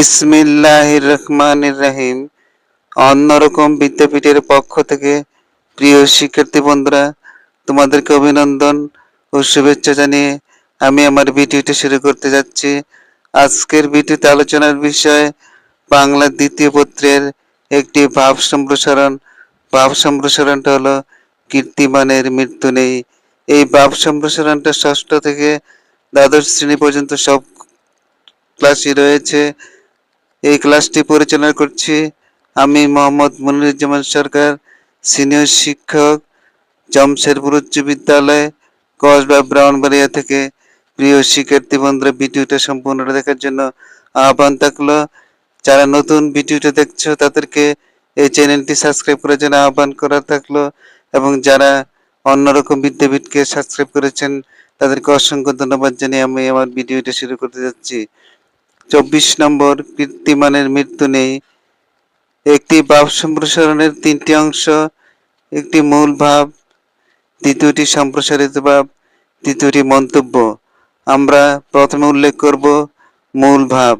বিসমিল্লাহির রহমানির রহিম। অন্যরকম বিদ্যাপীঠের পক্ষ থেকে প্রিয় শিক্ষার্থী বন্ধুরা, তোমাদেরকে অভিনন্দন ও শুভেচ্ছা জানিয়ে আমি আমার ভিডিওটি শুরু করতে যাচ্ছি। আজকের ভিডিওতে আলোচনার বিষয় বাংলা দ্বিতীয় পত্রের একটি ভাব সম্প্রসারণ। ভাব সম্প্রসারণটা হলো কীর্তিমানের মৃত্যু নেই। এই ভাব সম্প্রসারণটা ষষ্ঠ থেকে দ্বাদশ শ্রেণি পর্যন্ত সব ক্লাসই রয়েছে। এই ক্লাসটি পরিচালনা করছি আমি মোহাম্মদ মনিরুজ্জামান সরকার, সিনিয়র শিক্ষক জমশেরপুর উচ্চ বিদ্যালয়, কসবা ব্রাউনবাড়িয়া থেকে। প্রিয় শিক্ষার্থী বন্ধুরা, ভিডিওটা সম্পূর্ণটা দেখার জন্য আহ্বান থাকল। যারা নতুন ভিডিওটা দেখছ, তাদেরকে এই চ্যানেলটি সাবস্ক্রাইব করার জন্য আহ্বান করা থাকল এবং যারা অন্যরকম বিদ্যাপীঠকে সাবস্ক্রাইব করেছেন, তাদেরকে অসংখ্য ধন্যবাদ জানিয়ে আমি আমার ভিডিওটা শুরু করতে যাচ্ছি। চব্বিশ নম্বর কীর্তিমানের মৃত্যু নেই। একটি ভাব সম্প্রসারণের তিনটি অংশ, একটি মূল ভাব, দ্বিতীয়টি সম্প্রসারিত ভাব, তৃতীয়টি মন্তব্য। আমরা প্রথমে উল্লেখ করব মূল ভাব।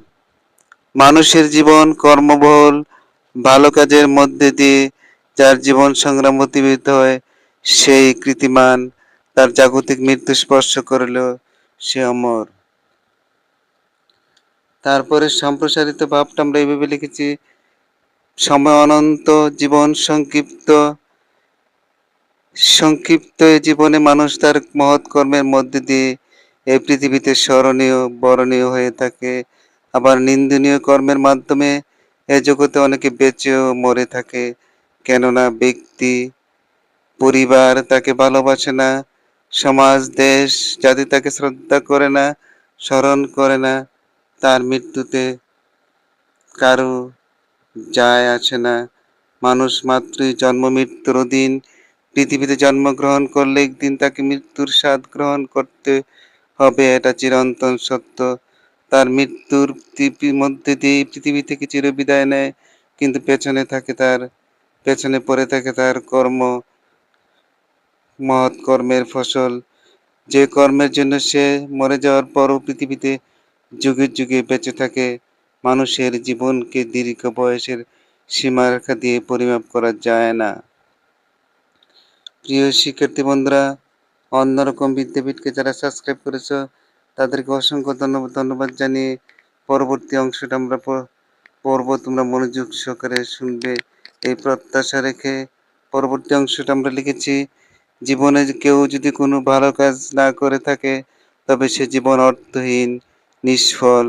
মানুষের জীবন কর্মবহুল, ভালো কাজের মধ্যে দিয়ে যার জীবন সংগ্রাম অতিবাহিত হয়, সেই কৃতিমান তার জাগতিক মৃত্যু স্পর্শ করলেও সে অমর। তারপরে সম্প্রসারিত ভাবটা আমরা এইভাবে লিখেছি, সময় অনন্ত, জীবন সংক্ষিপ্ত। সংক্ষিপ্ত জীবনে মানুষ তার মহৎ কর্মের মধ্যে দিয়ে এই পৃথিবীতে স্মরণীয়, বরণীয় হয়ে থাকে। আবার নিন্দনীয় কর্মের মাধ্যমে এ জগতে অনেকে বেঁচেও মরে থাকে। কেননা ব্যক্তি, পরিবার তাকে ভালোবাসে না, সমাজ, দেশ, জাতি তাকে শ্রদ্ধা করে না, স্মরণ করে না। তার মৃত্যুতে কারও যায় আসে না। মানুষ মাত্রই জন্ম, মৃত্যুর দিন। পৃথিবীতে জন্মগ্রহণ করলে একদিন তাকে মৃত্যুর স্বাদ গ্রহণ করতে হবে, এটা চিরন্তন সত্য। তার মৃত্যুর মধ্যে দিয়ে পৃথিবী থেকে চিরবিদায় নেয়, কিন্তু পেছনে থাকে তার, পেছনে পড়ে থাকে তার কর্ম, মহৎ কর্মের ফসল। যে কর্মের জন্য সে মরে যাওয়ার পরও পৃথিবীতে যুগে যুগে বেঁচে থাকে, মানুষের জীবনকে দীর্ঘ বয়সের সীমারেখা দিয়ে পরিমাপ করা যায় না। প্রিয় শিক্ষার্থী বন্ধুরা, অন্যরকম বিদ্যাপীঠকে যারা সাবস্ক্রাইব করেছ, তাদেরকে অসংখ্য ধন্যবাদ ধন্যবাদ জানিয়ে পরবর্তী অংশটা আমরা পড়ব তোমরা মনোযোগ সহকারে শুনবে। এই প্রত্যাশা রেখে পরবর্তী অংশটা আমরা লিখেছি, জীবনে কেউ যদি কোনো ভালো কাজ না করে থাকে, তবে সে জীবন অর্থহীন। নিষ্ফল।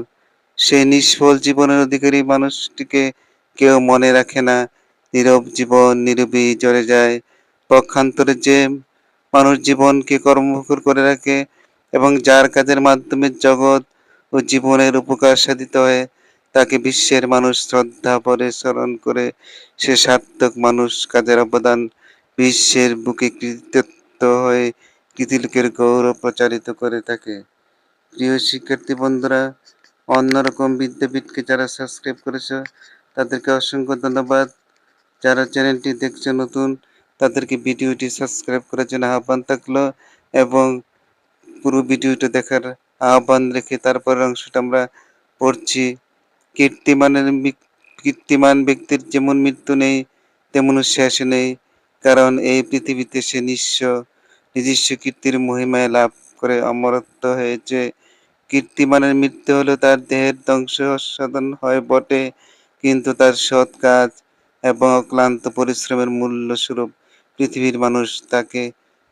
সেই নিষ্ফল জীবনের অধিকারী মানুষটিকে কেউ মনে রাখে না। নীরব জীবন নীরবই জড়ে যায়। পক্ষান্তরে যে মানুষ জীবনকে কর্মমুখর করে রাখে এবং যার কাজের মাধ্যমে জগৎ ও জীবনের উপকার সাধিত হয়, তাকে বিশ্বের মানুষ শ্রদ্ধা পরে স্মরণ করে সে সার্থক মানুষ কাজের অবদান বিশ্বের বুকে কৃতিত্ব হয়ে কৃতিলোকের গৌরব প্রচারিত করে থাকে। প্রিয় শিক্ষার্থী বন্ধুরা অন্যরকম বিদ্যাপীঠকে যারা সাবস্ক্রাইব করেছে, তাদেরকে অসংখ্য ধন্যবাদ। যারা চ্যানেলটি দেখছে নতুন, তাদেরকে ভিডিওটি সাবস্ক্রাইব করার জন্য আহ্বান থাকল এবং পুরো ভিডিওটা দেখার আহ্বান রেখে তারপরের অংশটা আমরা পড়ছি। কীর্তিমানের কীর্তিমান ব্যক্তির যেমন মৃত্যু নেই তেমন শেষ নেই, কারণ এই পৃথিবীতে সে নিঃস্ব, নিজস্ব কীর্তির মহিমায় লাভ করে অমরত্ব হয়েছে। কীর্তিমানের মৃত্যু হলো তার দেহের ধ্বংস সাধন হয় বটে, কিন্তু তার সৎ কাজ এবং অক্লান্ত পরিশ্রমের মূল্য স্বরূপ পৃথিবীর মানুষ তাকে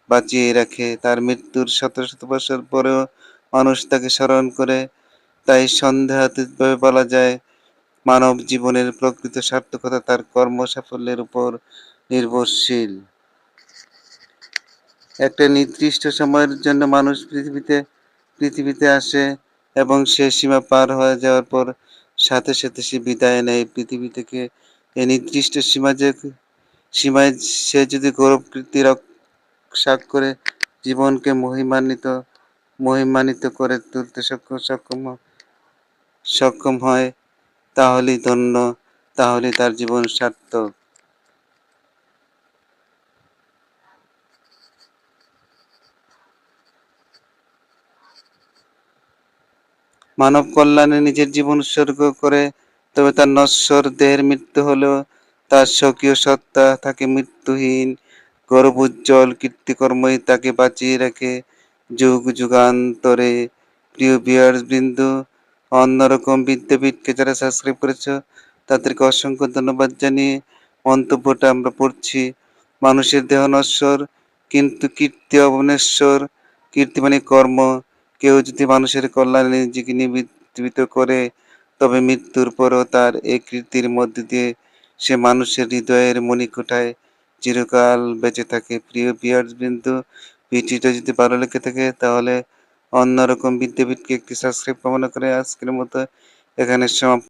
বাঁচিয়ে রাখে। তার মৃত্যুর শত শত বছর পরেও মানুষ তাকে স্মরণ করে। তাই সন্দেহাতীতভাবে বলা যায়, মানব জীবনের প্রকৃত সার্থকতা তার কর্ম সাফল্যের উপর নির্ভরশীল। একটা নির্দিষ্ট সময়ের জন্য মানুষ পৃথিবীতে পৃথিবীতে আসে এবং সে সীমা পার হয়ে যাওয়ার পর সাথে সাথে সে বিদায় নেয়। পৃথিবী থেকে এই নির্দিষ্ট সীমা যে সীমায় সে যদি গৌরব কীর্তি রক্ষা করে জীবনকে মহিমান্বিত মহিমান্বিত করে তুলতে সক্ষম সক্ষম সক্ষম হয়, তাহলেই ধন্য তাহলে তার জীবন সার্থক। মানব কল্যাণে নিজের জীবন উৎসর্গ করে, তবে তার নশ্বর দেহের মৃত্যু হলেও তার স্বকীয় সত্তা থাকে মৃত্যুহীন গর্ব উজ্জ্বল কীর্তিকর্মই তাকে বাঁচিয়ে রাখে যুগ যুগান্তরে। প্রিয় বিয়ার্স বিন্দু, অন্যরকম বিদ্যাপীঠকে যারা সাবস্ক্রাইব করেছ, তাদেরকে অসংখ্য ধন্যবাদ জানিয়ে মন্তব্যটা আমরা পড়ছি। মানুষের দেহ নশ্বর, কিন্তু কীর্তি অবনেশ্বর, কীর্তি মানে কর্ম। কেউ যদি মানুষের কল্যাণে নিজেকে নিবেদিত করে, তবে মৃত্যুর পরও তার এই কৃতির মধ্যে দিয়ে সে মানুষের হৃদয়ের মণিকোঠায় চিরকাল বেঁচে থাকে। প্রিয় বিয়ার্স বিন্দু ভিডিওটা যদি ভালো লেগে থাকে, তাহলে অন্যরকম বিদ্যাপীঠকে একটি সাবস্ক্রাইব কামনা করে আজকের মতো এখানে সমাপ্ত।